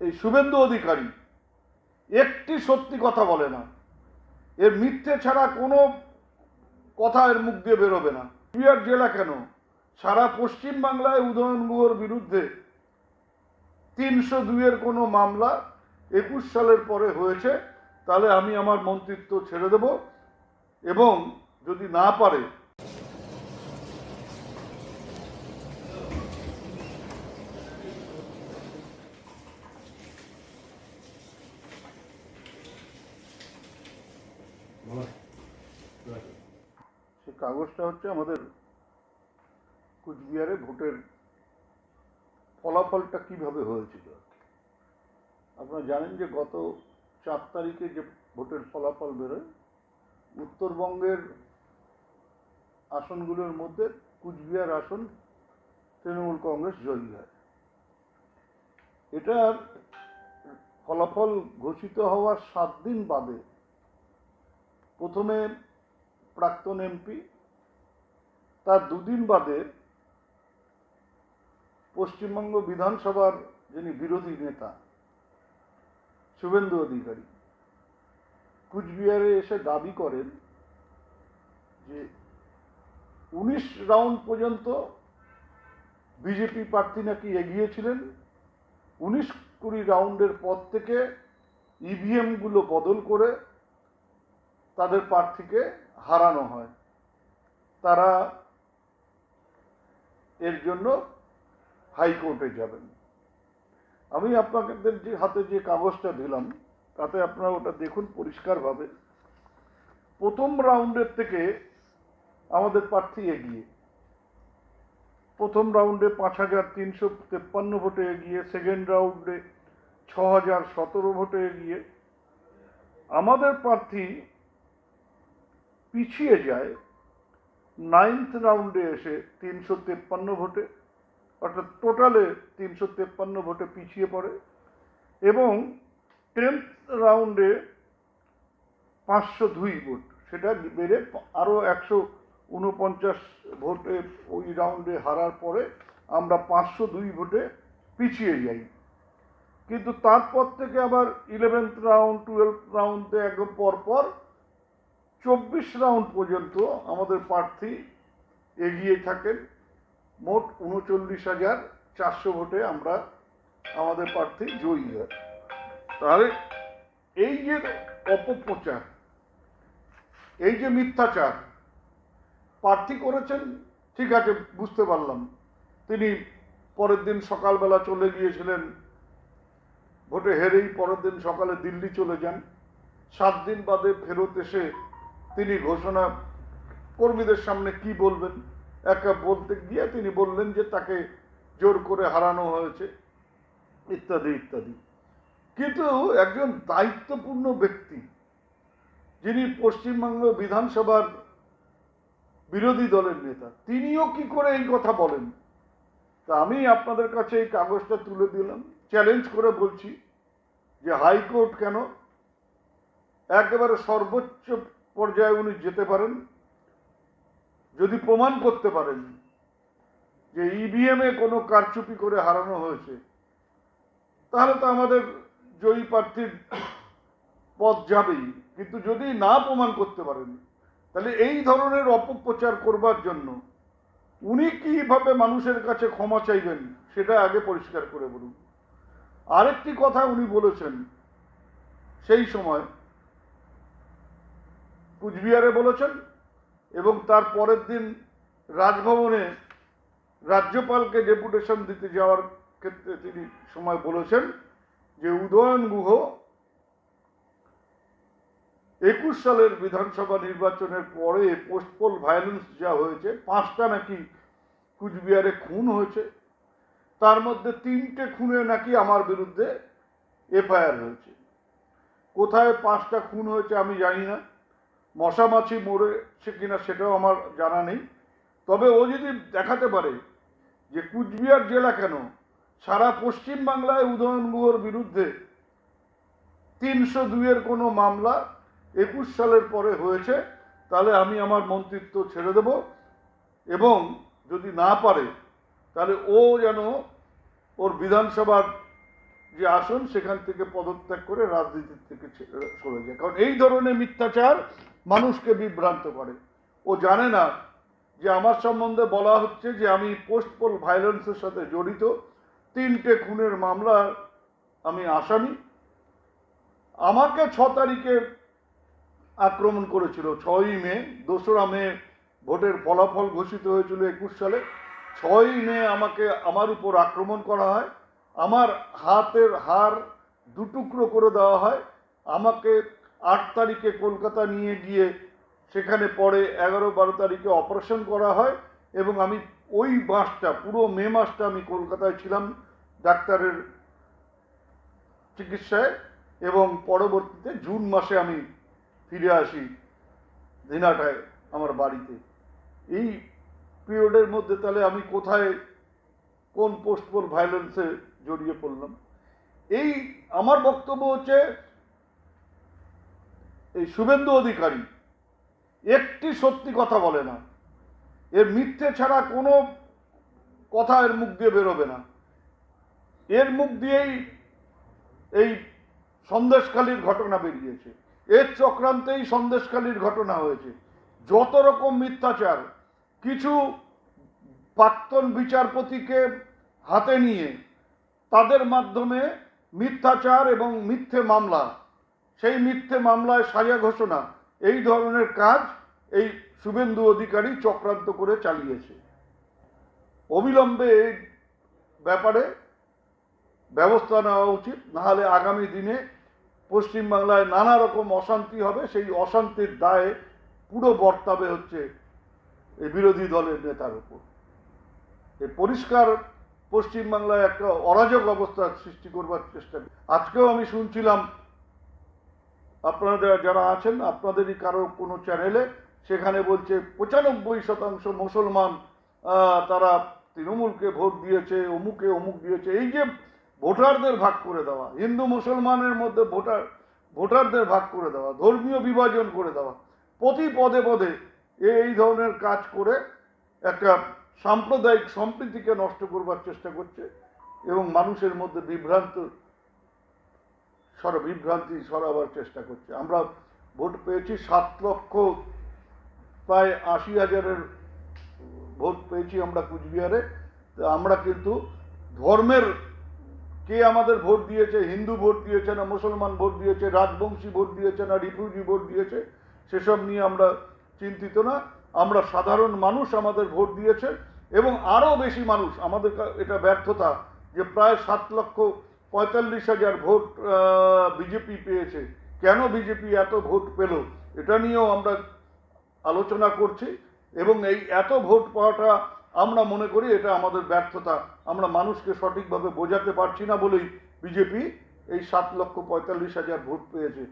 এই শুভেন্দু অধিকারী, একটি সত্যি কথা বলে না। এর মিথ্যে ছাড়া কোনো কথা এর মুখ দিয়ে বেরোবে না। কুচবিহার জেলা কেন? সারা পশ্চিম বাংলায় উদয়ন গুহর বিরুদ্ধে তিনশো দুইয়ের কোনো মামলা একুশ সালের পরে হয়েছে, তাহলে আমি আমার মন্ত্রিত্ব ছেড়ে দেব এবং যদি না পারে সে কাগজটা হচ্ছে আমাদের কুচবিহারে ভোটের ফলাফলটা কীভাবে হয়েছিল? আপনারা জানেন যে গত চার তারিখে যে ভোটের ফলাফল বেরোয়, উত্তরবঙ্গের আসনগুলোর মধ্যে কুচবিহার আসন তৃণমূল কংগ্রেস জয়ী হয়। এটার ফলাফল ঘোষিত হওয়ার সাত দিন বাদে প্রথমে প্রাক্তন এমপি তার দুদিন বাদে পশ্চিমবঙ্গ বিধানসভার যিনি বিরোধী নেতা, শুভেন্দু অধিকারী, কুচবিহারে এসে দাবি করেন যে উনিশ রাউন্ড পর্যন্ত বিজেপি প্রার্থী নাকি এগিয়েছিলেন। উনিশ কুড়ি রাউন্ডের পর থেকে ইভিএমগুলো বদল করে তাদের প্রার্থীকে হারানো হয়। তারা এর জন্য হাইকোর্টে যাবেন। আমি আপনাদের যে হাতে যে কাগজটা দিলাম, তাতে আপনারা ওটা দেখুন পরিষ্কারভাবে। প্রথম রাউন্ডের থেকে আমাদের প্রার্থী এগিয়ে। প্রথম রাউন্ডে পাঁচ হাজার তিনশো তেপ্পান্ন ভোটে এগিয়ে, সেকেন্ড রাউন্ডে ছ হাজার সতেরো ভোটে এগিয়ে। আমাদের প্রার্থী পিছিয়ে যায় নাইন্থ রাউন্ডে এসে তিনশো তেপ্পান্ন ভোটে, অর্থাৎ টোটালে তিনশো তেপ্পান্ন ভোটে পিছিয়ে পড়ে এবং টেন্থ রাউন্ডে পাঁচশো দুই ভোট। সেটা বেড়ে আরও একশো উনপঞ্চাশ ভোটে ওই রাউন্ডে হারার পরে আমরা পাঁচশো দুই ভোটে পিছিয়ে যাই। কিন্তু তারপর থেকে আবার ইলেভেন্থ রাউন্ড টুয়েলভ রাউন্ডে একদম পর পর চব্বিশ রাউন্ড পর্যন্ত আমাদের প্রার্থী এগিয়ে থাকেন। মোট উনচল্লিশ হাজার চারশো ভোটে আমরা আমাদের প্রার্থী জয়ী হয় তাহলে এই যে অপপ্রচার, এই যে মিথ্যাচার প্রার্থী করেছেন, ঠিক আছে, বুঝতে পারলাম। তিনি পরের দিন সকালবেলা চলে গিয়েছিলেন, ভোটে হেরেই পরের দিন সকালে দিল্লি চলে যান। সাত দিন বাদে ফেরত এসে তিনি ঘোষণা কর্মীদের সামনে কি বলবেন? একা বলতে গিয়ে তিনি বললেন যে তাকে জোর করে হারানো হয়েছে, ইত্যাদি ইত্যাদি। কিন্তু একজন দায়িত্বপূর্ণ ব্যক্তি যিনি পশ্চিমবঙ্গ বিধানসভার বিরোধী দলের নেতা, তিনিও কি করে এই কথা বলেন? তা আমি আপনাদের কাছে এই কাগজটা তুলে দিলাম, চ্যালেঞ্জ করে বলছি যে হাইকোর্ট কেন একেবারে সর্বোচ্চ পর্যায়ে উনি যেতে পারেন, যদি প্রমাণ করতে পারেন যে ইভিএমে কোনো কারচুপি করে হারানো হয়েছে, তাহলে তো আমাদের জয়ী প্রার্থীর পথ যাবেই। কিন্তু যদি না প্রমাণ করতে পারেন, তাহলে এই ধরনের অপপ্রচার করবার জন্য উনি কীভাবে মানুষের কাছে ক্ষমা চাইবেন, সেটা আগে পরিষ্কার করে বলুন। আরেকটি কথা উনি বলেছেন, সেই সময় কুচবিহারে বলেছেন এবং তার পরের দিন রাজভবনে রাজ্যপালকে ডেপুটেশন দিতে যাওয়ার ক্ষেত্রে তিনি সময় বলেছেন যে উদয়ন গুহ একুশ সালের বিধানসভা নির্বাচনের পরে পোস্টপোল ভায়োলেন্স যা হয়েছে, পাঁচটা নাকি কুচবিহারে খুন হয়েছে, তার মধ্যে তিনটে খুনে নাকি আমার বিরুদ্ধে এফআইআর হয়েছে। কোথায় পাঁচটা খুন হয়েছে আমি জানি না। মশামাছি মরেছে কিনা সেটাও আমার জানা নেই। তবে ও যদি দেখাতে পারে যে কুচবিহার জেলা কেন সারা পশ্চিম বাংলায় উদয়ন গুহর বিরুদ্ধে তিনশো দুইয়ের কোনো মামলা একুশ সালের পরে হয়েছে, তাহলে আমি আমার মন্ত্রিত্ব ছেড়ে দেব। এবং যদি না পারে, তাহলে ও যেন ওর বিধানসভার যে আসন, সেখান থেকে পদত্যাগ করে রাজনীতির থেকে সরে যায় কারণ এই ধরনের মিথ্যাচার মানুষকে বিভ্রান্ত করে। ও জানে না যে আমার সম্বন্ধে বলা হচ্ছে যে আমি পোস্ট পোল ভায়োলেন্সের সাথে জড়িত। তিনটে খুনের মামলার আমি আসামি। আমাকে ছ তারিখে আক্রমণ করেছিল, ছয়ই মে। দোসরা মে ভোটের ফলাফল ঘোষিত হয়েছিল একুশ সালে। ছয়ই মে আমাকে আমার উপর আক্রমণ করা হয়। আমার হাতের হাড় দুটুকরো করে দেওয়া হয়। আমাকে আট তারিখে কলকাতা নিয়ে গিয়ে সেখানে পরে এগারো বারো তারিখে অপারেশন করা হয় এবং আমি ওই মাসটা, পুরো মে মাসটা আমি কলকাতায় ছিলাম ডাক্তারের চিকিৎসায় এবং পরবর্তীতে জুন মাসে আমি ফিরে আসি দিনাটায় আমার বাড়িতে। এই পিরিয়ডের মধ্যে তাহলে আমি কোথায় কোন পোস্টপোল ভায়োলেন্সে জড়িয়ে পড়লাম। এই আমার বক্তব্য হচ্ছে, এই শুভেন্দু অধিকারী একটি সত্যি কথা বলে না। এর মিথ্যে ছাড়া কোনো কথা এর মুখ দিয়ে বেরোবে না। এর মুখ দিয়েই এই সন্দেশখালির ঘটনা বেরিয়েছে। এর চক্রান্তেই সন্দেশখালির ঘটনা হয়েছে। যত রকম মিথ্যাচার, কিছু প্রাক্তন বিচারপতিকে হাতে নিয়ে তাদের মাধ্যমে মিথ্যাচার এবং মিথ্যে মামলা, সেই মিথ্যে মামলায় সাজা ঘোষণা, এই ধরনের কাজ এই শুভেন্দু অধিকারী চক্রান্ত করে চালিয়েছে। অবিলম্বে এই ব্যাপারে ব্যবস্থা নেওয়া উচিত, নাহলে আগামী দিনে পশ্চিমবাংলায় নানা রকম অশান্তি হবে, সেই অশান্তির দায়ে পুরো বর্তাবে হচ্ছে এই বিরোধী দলের নেতার উপর। এই পরিষ্কার পশ্চিমবাংলায় একটা অরাজক অবস্থার সৃষ্টি করবার চেষ্টা আজকেও আমি শুনছিলাম আপনারা যারা আছেন, আপনাদেরই কারও কোনো চ্যানেলে, সেখানে বলছে পঁচানব্বই শতাংশ মুসলমান তারা তৃণমূলকে ভোট দিয়েছে, অমুকে অমুক দিয়েছে। এই যে ভোটারদের ভাগ করে দেওয়া, হিন্দু মুসলমানের মধ্যে ভোটার, ভোটারদের ভাগ করে দেওয়া, ধর্মীয় বিভাজন করে দেওয়া, প্রতি পদে পদে এই ধরনের কাজ করে একটা সাম্প্রদায়িক সম্প্রীতিকে নষ্ট করবার চেষ্টা করছে এবং মানুষের মধ্যে বিভ্রান্ত সর বিভ্রান্তি সরাবার চেষ্টা করছে। আমরা ভোট পেয়েছি সাত লক্ষ, প্রায় আশি হাজারের ভোট পেয়েছি আমরা কুচবিহারে। আমরা কিন্তু ধর্মের কে আমাদের ভোট দিয়েছে, হিন্দু ভোট দিয়েছে না মুসলমান ভোট দিয়েছে, রাজবংশী ভোট দিয়েছে না রিফিউজি ভোট দিয়েছে, সেসব নিয়ে আমরা চিন্তিত না। আমরা সাধারণ মানুষ আমাদের ভোট দিয়েছে এবং আরও বেশি মানুষ, আমাদের এটা ব্যর্থতা যে প্রায় সাত লক্ষ পঁয়তাল্লিশ হাজার ভোট বিজেপি পেয়েছে। কেন বিজেপি এত ভোট পেল? এটা নিয়েও আমরা আলোচনা করছি এবং এই এত ভোট পাওয়াটা আমরা মনে করি এটা আমাদের ব্যর্থতা। আমরা মানুষকে সঠিকভাবে বোঝাতে পারছি না বলেই বিজেপি এই সাত লক্ষ পঁয়তাল্লিশ হাজার ভোট পেয়েছে।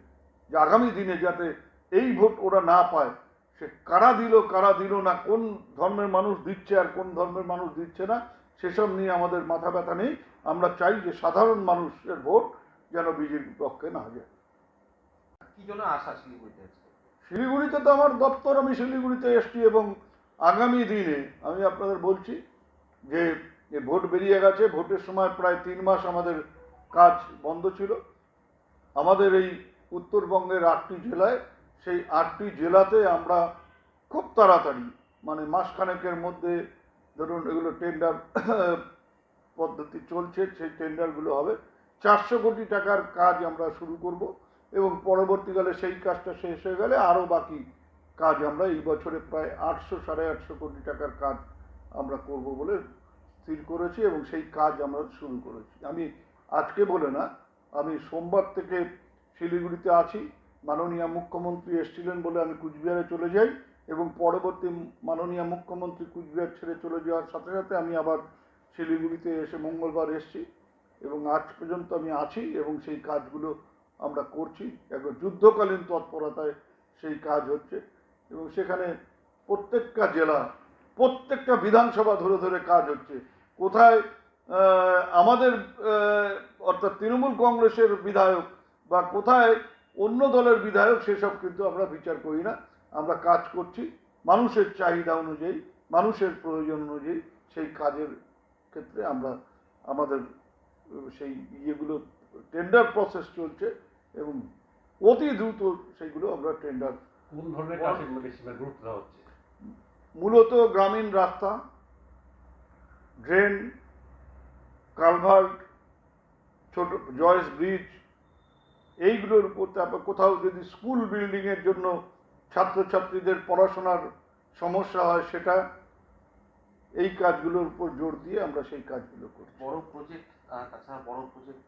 যে আগামী দিনে যাতে এই ভোট ওরা না পায় সে কারা দিল কারা দিল না কোন ধর্মের মানুষ দিচ্ছে আর কোন ধর্মের মানুষ দিচ্ছে না সেসব নিয়ে আমাদের মাথা ব্যথা নেই। আমরা চাই যে সাধারণ মানুষের ভোট যেন বিজেপির পক্ষে না যায়। কি জন্য আসা শিলিগুড়িতে তো আমার দপ্তর আমি শিলিগুড়িতে এসছি এবং আগামী দিনে আমি আপনাদের বলছি যে যে ভোট বেরিয়ে গেছে ভোটের সময় প্রায় তিন মাস আমাদের কাজ বন্ধ ছিল। আমাদের এই উত্তরবঙ্গের আটটি জেলায় সেই আটটি জেলাতে আমরা খুব তাড়াতাড়ি মানে মাসখানেকের মধ্যে ধরুন এগুলো টেন্ডার পদ্ধতি চলছে, সেই টেন্ডারগুলো হবে। চারশো কোটি টাকার কাজ আমরা শুরু করব এবং পরবর্তীকালে সেই কাজটা শেষ হয়ে গেলে আরও বাকি কাজ আমরা এই বছরে প্রায় আটশো, সাড়ে আটশো কোটি টাকার কাজ আমরা করব বলে স্থির করেছি এবং সেই কাজ আমরা শুরু করেছি। আমি আজকে বলে না, আমি সোমবার থেকে শিলিগুড়িতে আছি। মাননীয় মুখ্যমন্ত্রী এসেছিলেন বলে আমি কুচবিহারে চলে যাই এবং পরবর্তী মাননীয় মুখ্যমন্ত্রী কুচবিহার ছেড়ে চলে যাওয়ার সাথে সাথে আমি আবার শিলিগুড়িতে এসে মঙ্গলবার এসেছি এবং আজ পর্যন্ত আমি আছি এবং সেই কাজগুলো আমরা করছি। একবার যুদ্ধকালীন তৎপরতায় সেই কাজ হচ্ছে এবং সেখানে প্রত্যেকটা জেলা, প্রত্যেকটা বিধানসভা ধরে ধরে কাজ হচ্ছে। কোথায় আমাদের অর্থাৎ তৃণমূল কংগ্রেসের বিধায়ক বা কোথায় অন্য দলের বিধায়ক সেসব কিন্তু আমরা বিচার করি না। আমরা কাজ করছি মানুষের চাহিদা অনুযায়ী মানুষের প্রয়োজন অনুযায়ী সেই কাজের ক্ষেত্রে আমরা আমাদের সেই ইয়েগুলো টেন্ডার প্রসেস চলছে এবং অতি দ্রুত সেইগুলো আমরা টেন্ডার কোন ধরনের গুরুত্ব দেওয়া হচ্ছে? মূলত গ্রামীণ রাস্তা ড্রেন কালভার্ট ছোট জয়েস ব্রিজ এইগুলোর উপর তারপর কোথাও যদি স্কুল বিল্ডিংয়ের জন্য ছাত্রছাত্রীদের পড়াশোনার সমস্যা হয় সেটা এই কাজগুলোর উপর জোর দিয়ে আমরা সেই কাজগুলো করি বড় প্রজেক্ট বড় প্রজেক্ট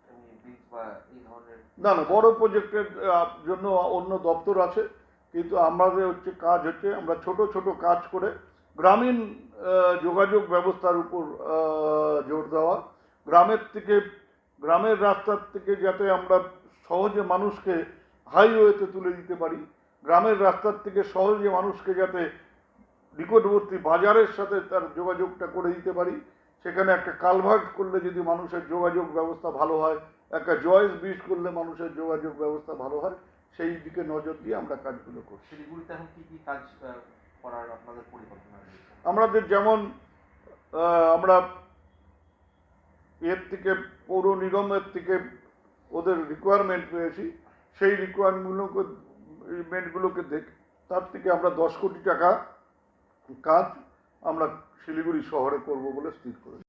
ধরনের না না বড় প্রজেক্টের জন্য অন্য দপ্তর আছে কিন্তু আমাদের হচ্ছে কাজ হচ্ছে আমরা ছোট ছোট কাজ করে গ্রামীণ যোগাযোগ ব্যবস্থার উপর জোর দেওয়া। গ্রামের থেকে গ্রামের রাস্তার থেকে যাতে আমরা সহজে মানুষকে হাইওয়েতে তুলে দিতে পারি। গ্রামের রাস্তার থেকে সহজে মানুষকে যাতে নিকটবর্তী বাজারের সাথে তার যোগাযোগটা করে দিতে পারি। সেখানে একটা কালভার্ট করলে যদি মানুষের যোগাযোগ ব্যবস্থা ভালো হয় একটা জয়েস ব্রিজ করলে মানুষের যোগাযোগ ব্যবস্থা ভালো হয় সেই দিকে নজর দিয়ে আমরা কাজগুলো করি শিলিগুড়িতে এখন কি কি কাজ করার আপনাদের পরিকল্পনা আমাদের যেমন আমরা এর থেকে পৌর নিগমের থেকে ওদের রিকোয়ারমেন্ট পেয়েছি, সেই রিকোয়ারমেন্টগুলোকে রিকোয়ারমেন্টগুলোকে দেখ, তার থেকে আমরা দশ কোটি টাকা কাজ আমরা শিলিগুড়ি শহরে করব বলে স্থির করেছি।